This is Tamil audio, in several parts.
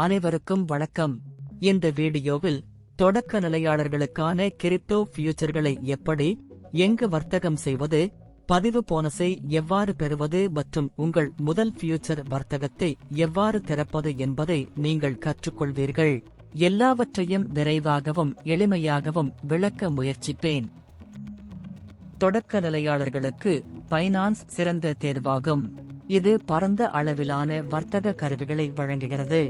அனைவருக்கும் வணக்கம். இந்த வீடியோவில் தொடக்க நிலையாளர்களுக்கான கிரிப்டோ ஃபியூச்சர்களை எப்படி எங்கு வர்த்தகம் செய்வது பதிவு போனஸை எவ்வாறு பெறுவது மற்றும் உங்கள் முதல் ஃபியூச்சர் வர்த்தகத்தை எவ்வாறு திறப்பது என்பதை நீங்கள் கற்றுக்கொள்வீர்கள். எல்லாவற்றையும் விரைவாகவும் எளிமையாகவும் விளக்க முயற்சிப்பேன். தொடக்க நிலையாளர்களுக்கு பைனான்ஸ் சிறந்த தேர்வாகும். இது பரந்த அளவிலான வர்த்தக கருவிகளை வழங்குகிறது.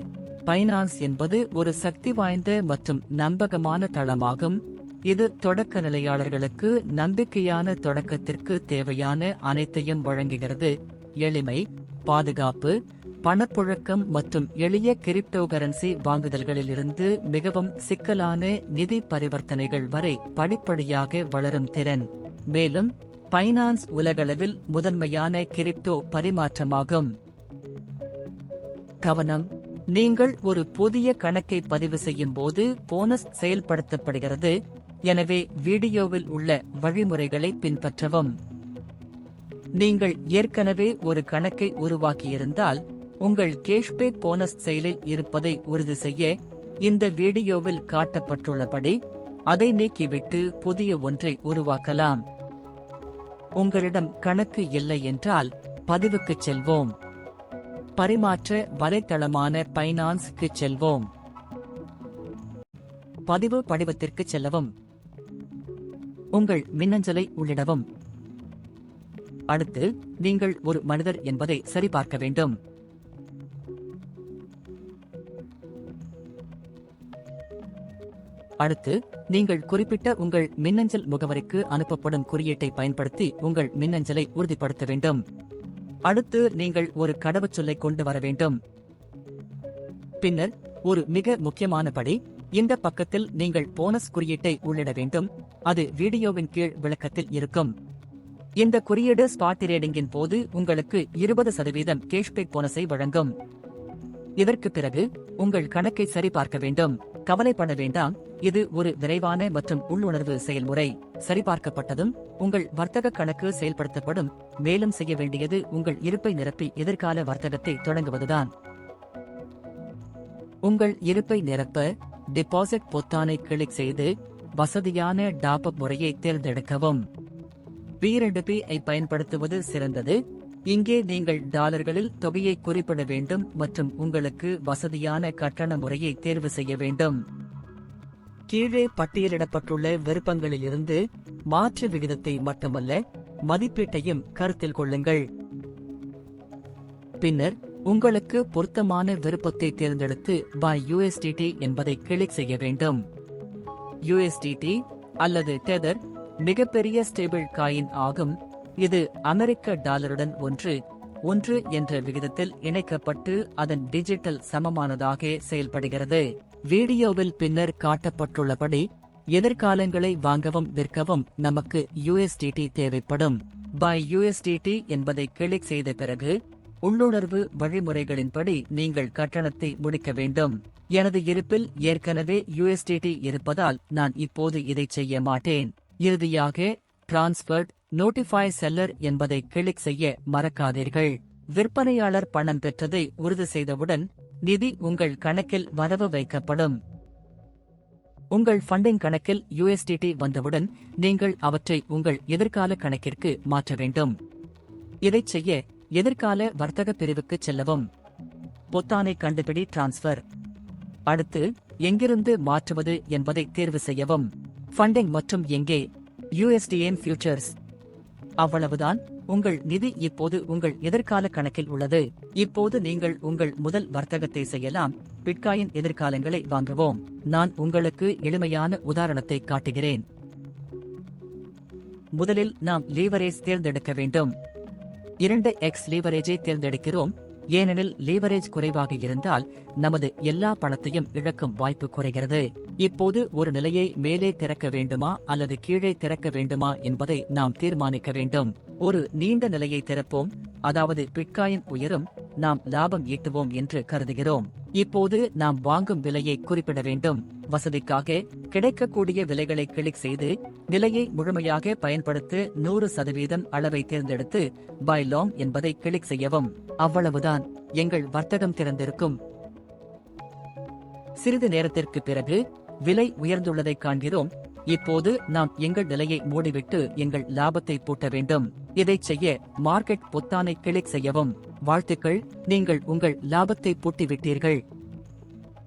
பைனான்ஸ் என்பது ஒரு சக்தி வாய்ந்த மற்றும் நம்பகமான தளமாகும். இது தொடக்க நிலையாளர்களுக்கு நம்பிக்கையான தொடக்கத்திற்கு தேவையான அனைத்தையும் வழங்குகிறது. எளிமை பாதுகாப்பு பணப்புழக்கம் மற்றும் எளிய கிரிப்டோ கரன்சி வாங்குதல்களிலிருந்து மிகவும் சிக்கலான நிதி பரிவர்த்தனைகள் வரை படிப்படியாக வளரும் திறன். மேலும் பைனான்ஸ் உலகளவில் முதன்மையான கிரிப்டோ பரிமாற்றமாகும். கவனம் நீங்கள் ஒரு புதிய கணக்கை பதிவு செய்யும் போது போனஸ் செயல்படுத்தப்படுகிறது. எனவே வீடியோவில் உள்ள வழிமுறைகளை பின்பற்றவும். நீங்கள் ஏற்கனவே ஒரு கணக்கை உருவாக்கியிருந்தால் உங்கள் கேஷ்பேக் போனஸ் செயலில் இருப்பதை உறுதி செய்ய இந்த வீடியோவில் காட்டப்பட்டுள்ளபடி அதை நீக்கிவிட்டு புதிய ஒன்றை உருவாக்கலாம். உங்களிடம் கணக்கு இல்லை என்றால் பதிவுக்குச் செல்வோம். பரிமாற்ற வலைத்தளமான பைனான்ஸ்க்கு செல்வோம். பதிவு படிவத்திற்கு செல்லவும். உங்கள் மின்னஞ்சலை உள்ளிடவும். அடுத்து நீங்கள் ஒரு மனிதர் என்பதை சரிபார்க்க வேண்டும். அடுத்து நீங்கள் குறிப்பிட்ட உங்கள் மின்னஞ்சல் முகவரிக்கு அனுப்பப்படும் குறியீட்டை பயன்படுத்தி உங்கள் மின்னஞ்சலை உறுதிப்படுத்த வேண்டும். அடுத்து நீங்கள் ஒரு கடவுச்சொல்லை கொண்டு வர வேண்டும். பின்னர் ஒரு மிக முக்கியமான படி இந்த பக்கத்தில் நீங்கள் போனஸ் குறியீட்டை உள்ளிட வேண்டும். அது வீடியோவின் கீழ் விளக்கத்தில் இருக்கும். இந்த குறியீடு ஸ்பாட் ரேடிங்கின் போது உங்களுக்கு இருபது சதவீதம் கேஷ்பேக் போனஸை வழங்கும். இதற்கு பிறகு உங்கள் கணக்கை சரிபார்க்க வேண்டும். கவலைப்பட வேண்டாம். இது ஒரு விரைவான மற்றும் உள்ளுணர்வு செயல்முறை. சரிபார்க்கப்பட்டதும் உங்கள் வர்த்தக கணக்கு செயல்படுத்தப்படும். மேலும் செய்ய வேண்டியது உங்கள் இருப்பை நிரப்பி எதிர்கால வர்த்தகத்தை தொடங்குவதுதான். உங்கள் இருப்பை நிரப்ப டெபாசிட் பொத்தானை கிளிக் செய்து வசதியான டாப்அப் முறையை தேர்ந்தெடுக்கவும். பி ஐ பயன்படுத்துவது சிறந்தது. இங்கே நீங்கள் டாலர்களில் தொகையை குறிப்பிட வேண்டும் மற்றும் உங்களுக்கு வசதியான கட்டண முறையை தேர்வு செய்ய வேண்டும். கீழே பட்டியலிடப்பட்டுள்ள விருப்பங்களிலிருந்து மாற்று விகிதத்தை மட்டுமல்ல மதிப்பீட்டையும் கருத்தில் கொள்ளுங்கள். பின்னர் உங்களுக்கு பொருத்தமான விருப்பத்தை தேர்ந்தெடுத்து பை யூஎஸ்டிடி என்பதை கிளிக் செய்ய வேண்டும். யூஎஸ்டிடி அல்லது டெதர் மிகப்பெரிய ஸ்டேபிள் காயின் ஆகும். இது அமெரிக்க டாலருடன் ஒன்று ஒன்று என்ற விகிதத்தில் இணைக்கப்பட்டு அதன் டிஜிட்டல் சமமானதாக செயல்படுகிறது. வீடியோவில் பின்னர் காட்டப்பட்டுள்ளபடி எதிர்காலங்களை வாங்கவும் விற்கவும் நமக்கு யூஎஸ்டிடி தேவைப்படும். பை யூஎஸ்டிடி என்பதை கிளிக் செய்த பிறகு உள்ளுணர்வு வழிமுறைகளின்படி நீங்கள் கட்டணத்தை முடிக்க வேண்டும். எனது இருப்பில் ஏற்கனவே யூஎஸ்டிடி இருப்பதால் நான் இப்போது இதை செய்ய மாட்டேன். இறுதியாக டிரான்ஸ்பர்ட் நோட்டிஃபை செல்லர் என்பதை கிளிக் செய்ய மறக்காதீர்கள். விற்பனையாளர் பணம் பெற்றதை உறுதி செய்தவுடன் நிதி உங்கள் கணக்கில் வரவு வைக்கப்படும். உங்கள் ஃபண்டிங் கணக்கில் யூஎஸ்டிடி வந்தவுடன் நீங்கள் அவற்றை உங்கள் எதிர்கால கணக்கிற்கு மாற்ற வேண்டும். இதைச் செய்ய எதிர்கால வர்த்தக பிரிவுக்கு செல்லவும். பொத்தானை கண்டுபிடி டிரான்ஸ்ஃபர் அடுத்து எங்கிருந்து மாற்றுவது என்பதை தேர்வு செய்யவும். ஃபண்டிங் மற்றும் எங்கே? யூஎஸ்டிஎன் ஃபியூச்சர்ஸ் அவ்வளவுதான். உங்கள் நிதி இப்போது உங்கள் எதிர்கால கணக்கில் உள்ளது. இப்போது நீங்கள் உங்கள் முதல் வர்த்தகத்தை செய்யலாம். பிட்காயின் எதிர்காலங்களை வாங்குவோம். நான் உங்களுக்கு எளிமையான உதாரணத்தை காட்டுகிறேன். முதலில் நாம் லீவரேஜ் தேர்ந்தெடுக்க வேண்டும். இரண்டு எக்ஸ் லீவரேஜை தேர்ந்தெடுக்கிறோம். ஏனெனில் லீவரேஜ் குறைவாக இருந்தால் நமது எல்லா பணத்தையும் இழக்கும் வாய்ப்பு குறைகிறது. இப்போது ஒரு நிலையை மேலே திறக்க வேண்டுமா அல்லது கீழே திறக்க வேண்டுமா என்பதை நாம் தீர்மானிக்க வேண்டும். ஒரு நீண்ட நிலையை திறப்போம் அதாவது பிட்காயின் உயரும் நாம் லாபம் ஈட்டுவோம் என்று கருதுகிறோம். இப்போது நாம் வாங்கும் விலையை குறிப்பிட வேண்டும். வசதிக்காக கிடைக்கக்கூடிய விலைகளை கிளிக் செய்து நிலையை முழுமையாக பயன்படுத்த நூறு சதவீதம் அளவை தேர்ந்தெடுத்து பை லாங் என்பதை கிளிக் செய்யவும். அவ்வளவுதான். எங்கள் வர்த்தகம் திறந்திருக்கும். சிறிது நேரத்திற்கு பிறகு விலை உயர்ந்துள்ளதை காண்கிறோம். இப்போது நாம் எங்கள் நிலையை மூடிவிட்டு எங்கள் லாபத்தை பூட்ட வேண்டும். இதைச் செய்ய மார்க்கெட் பொத்தானை கிளிக் செய்யவும். வாழ்த்துக்கள். நீங்கள் உங்கள் லாபத்தை பூட்டிவிட்டீர்கள்.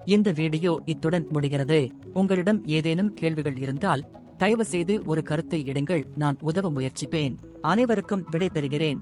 இந்த வீடியோ இத்துடன் முடிகிறது. உங்களிடம் ஏதேனும் கேள்விகள் இருந்தால் தயவுசெய்து ஒரு கருத்தை இடுங்கள். நான் உதவ முயற்சிப்பேன். அனைவருக்கும் விடை பெறுகிறேன்